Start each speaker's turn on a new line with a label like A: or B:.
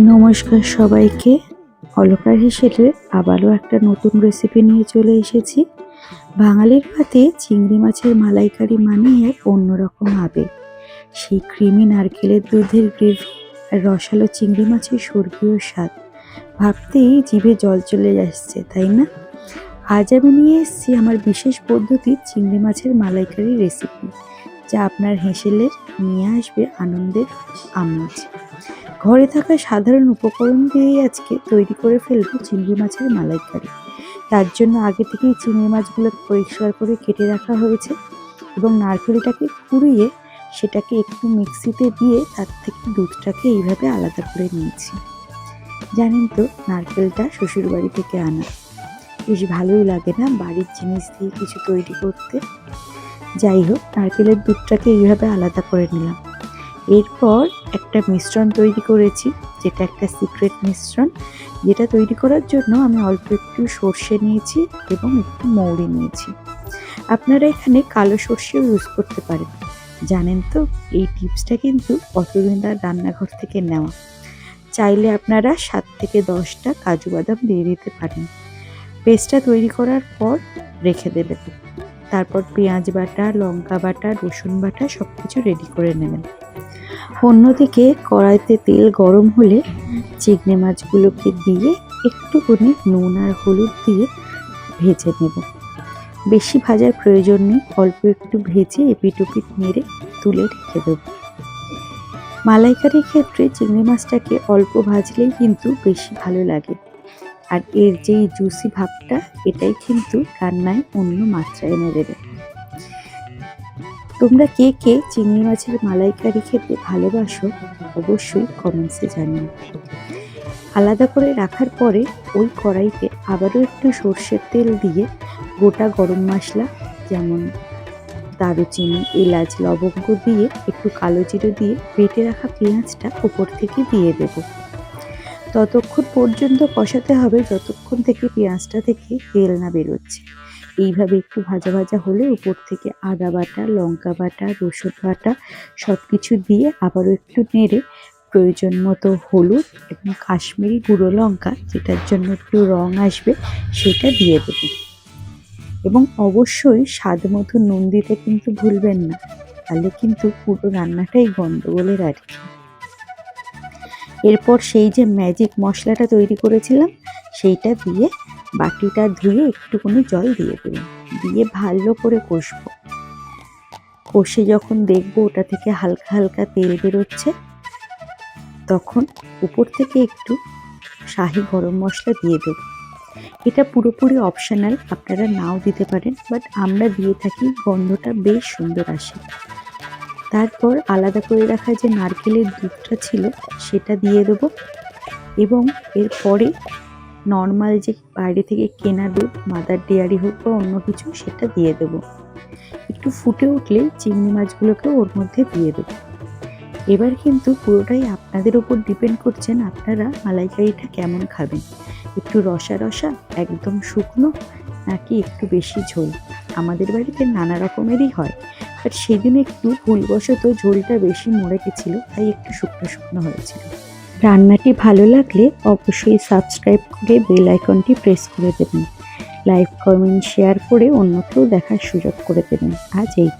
A: নমস্কার সবাইকে। অলকার হিসেবে আবারও একটা নতুন রেসিপি নিয়ে চলে এসেছি। বাঙালির ভাতে চিংড়ি মাছের মালাইকারি মানেই এক অন্যরকম হবে সেই ক্রিমি নারকেলের দুধের গ্রেভি আর রসালো চিংড়ি মাছের স্বর্গীয় স্বাদ। ভাবতেই জিভে জল চলে আসছে, তাই না? আজ আমি নিয়ে এসেছি আমার বিশেষ পদ্ধতির চিংড়ি মাছের মালাইকারি রেসিপি যা আপনার হেসেলের নিয়ে আসবে আনন্দের আমেজ। ঘরে থাকা সাধারণ উপকরণ দিয়েই আজকে তৈরি করে ফেলব চিংড়ি মাছের মালাইকারি। তার জন্য আগে থেকেই চিংড়ি মাছগুলোকে পরিষ্কার করে কেটে রাখা হয়েছে এবং নারকেলটাকে কুড়িয়ে সেটাকে একটু মিক্সিতে দিয়ে তার থেকে দুধটাকে এইভাবে আলাদা করে নিয়েছি। জানেন তো, নারকেলটা শ্বশুর বাড়ি থেকে আনা। বেশ ভালোই লাগে না বাড়ির জিনিস দিয়ে কিছু তৈরি করতে? যাই হোক, নারকেলের দুধটাকে এইভাবে আলাদা করে নিলাম। এরপর একটা মিশ্রণ তৈরি করেছি, যেটা একটা সিক্রেট মিশ্রণ, যেটা তৈরি করার জন্য আমি অল্প একটু সর্ষে নিয়েছি এবং একটু মৌরি নিয়েছি। আপনারা এখানে কালো সর্ষেও ইউজ করতে পারেন। জানেন তো, এই টিপসটা কিন্তু অতদিনদার রান্নাঘর থেকে নেওয়া। চাইলে আপনারা সাত থেকে দশটা কাজু বাদাম দিয়ে দিতে পারেন। পেস্টটা তৈরি করার পর রেখে দেবেন। তারপর পেঁয়াজ বাটা, লঙ্কা বাটা, রসুন বাটা সব কিছু রেডি করে নেবেন। অন্যদিকে কড়াইতে তেল গরম হলে চিংড়ি মাছগুলোকে দিয়ে একটুখানি নুন আর হলুদ দিয়ে ভেজে নেব। বেশি ভাজার প্রয়োজন নেই, অল্প একটু ভেজে এপিট ওপিট মেরে তুলে রেখে দেব। মালাইকারির ক্ষেত্রে চিংড়ি মাছটাকে অল্প ভাজলেই কিন্তু বেশি ভালো লাগে। আর এর যেই জুসি ভাবটা, এটাই কিন্তু রান্নায় অন্য মাত্রা এনে দেবে। তোমরা কে কে চিংড়ি মাছের মালাইকারি খেতে ভালোবাসো, অবশ্যই কমেন্টসে জানিও। আলাদা করে রাখার পরে ওই কড়াইতে আবারও একটু সর্ষের তেল দিয়ে গোটা গরম মশলা, যেমন দারুচিনি, এলাচ, লবঙ্গ দিয়ে একটু কালো জিরে দিয়ে বেটে রাখা পেঁয়াজটা উপর থেকে দিয়ে দেব। ততক্ষণ পর্যন্ত কষাতে হবে, যতক্ষণ থেকে পেঁয়াজটা থেকে তেল না বেরোচ্ছে। এইভাবে একটু ভাজা ভাজা হলে উপর থেকে আদা বাটা, লঙ্কা বাটা, রসুন বাটা সব কিছু দিয়ে আবারও একটু নেড়ে প্রয়োজন মতো হলুদ এবং কাশ্মীরি গুঁড়ো লঙ্কা যেটার জন্য একটু রং আসবে সেটা দিয়ে দেবো। এবং অবশ্যই স্বাদ মতো নুন দিতে কিন্তু ভুলবেন না, তাহলে কিন্তু পুরো রান্নাটাই গন্ডগোলের আর কি। এরপর সেই যে ম্যাজিক মশলাটা তৈরি করেছিলাম, সেইটা দিয়ে বাটিটা ধুয়ে একটুখানি জল দিয়ে দেবেন দিয়ে ভালো করে কষবো। কষে যখন দেখব ওটা থেকে হালকা হালকা তেল বেরোচ্ছে, তখন উপর থেকে একটু শাহি গরম মশলা দিয়ে দেব। এটা পুরোপুরি অপশনাল আপনারা নাও দিতে পারেন বাট আমরা দিয়ে থাকি, গন্ধটা বেশ সুন্দর আসে। তারপর আলাদা করে রাখা যে নারকেলের দুধটা ছিল, সেটা দিয়ে দেবো। এবং এরপরে নর্মাল যে বাইরে থেকে কেনা দুধ মাদার ডেয়ারি হোক বা অন্য কিছু, সেটা দিয়ে দেবো। একটু ফুটে উঠলে চিংড়ি মাছগুলোকে ওর মধ্যে দিয়ে দেবো। এবার কিন্তু পুরোটাই আপনাদের ওপর ডিপেন্ড করছেন আপনারা মালাইকারিটা কেমন খাবেন। একটু রসা রসা, একদম শুকনো, নাকি একটু বেশি ঝোল? আমাদের বাড়িতে নানা রকমেরই হয়। বাট সেদিন একটু ভুলবশত ঝোলটা বেশি মরে গেছিল, তাই একটু শুকনো শুকনো হয়েছিল। রান্নাটি ভালো লাগলে অবশ্যই সাবস্ক্রাইব করে বেল আইকনটি প্রেস করে দেবেন। লাইক, কমেন্ট, শেয়ার করে অন্যকেও দেখার সুযোগ করে দেবেন। আজ এইটুকু